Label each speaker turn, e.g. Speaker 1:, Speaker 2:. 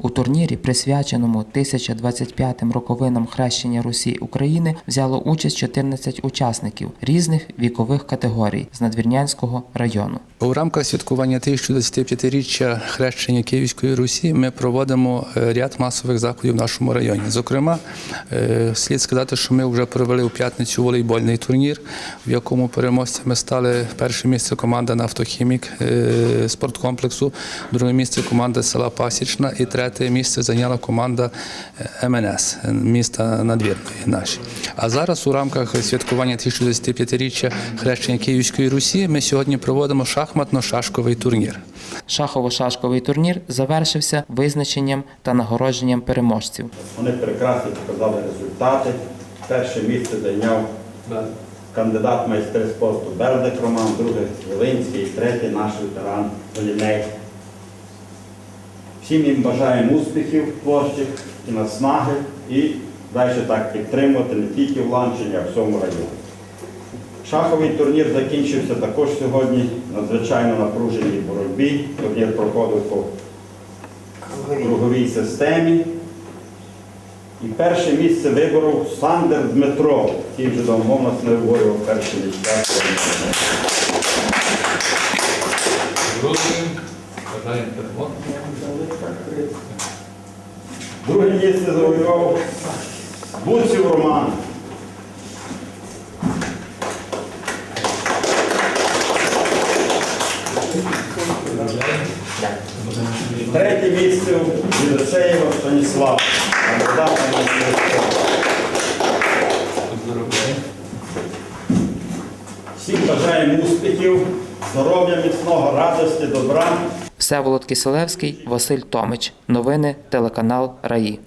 Speaker 1: У турнірі, присвяченому 1025 роковинам хрещення Русі України, взяло участь 14 учасників різних вікових категорій з Надвірнянського району.
Speaker 2: У рамках святкування 1025-річчя хрещення Київської Русі ми проводимо е, ряд масових заходів в нашому районі. Зокрема, е, слід сказати, що ми вже провели у п'ятницю волейбольний турнір, в якому переможцями стали перше місце команда Нафтохімік е, спорткомплексу, друге місце команда села Пасічна і третє місце зайняла команда е, МНС міста Надвірної наші. А зараз у рамках святкування 1025-річчя хрещення Київської Русі ми сьогодні проводимо шахматно-шашковий турнір.
Speaker 1: Шахово-шашковий турнір завершився визначенням та нагородженням переможців.
Speaker 3: Вони прекрасно показали результати. Перше місце зайняв кандидат в майстри спорту Бердик Роман, друге Волинський, третє наш ветеран Оліней. Всім їм бажаємо успіхів творчих і наснаги і далі так підтримувати не тільки в Ланчині, а в всьому районі. Шаховий турнір закінчився також сьогодні в надзвичайно напруженій боротьбі. Турнір проходив по круговій системі. І перше місце виборов Сандер Дмитро, який вже давно в нас не виборював перше місце.
Speaker 4: Бажаємо перемоги.
Speaker 3: Друге місце завоював Буців Роман. Третє місце у Єлисеєва Станіслав. Всім бажаємо успіхів, здоров'я міцного, радості, добра.
Speaker 1: Всеволод Киселевський, Василь Томич. Новини телеканал Раї.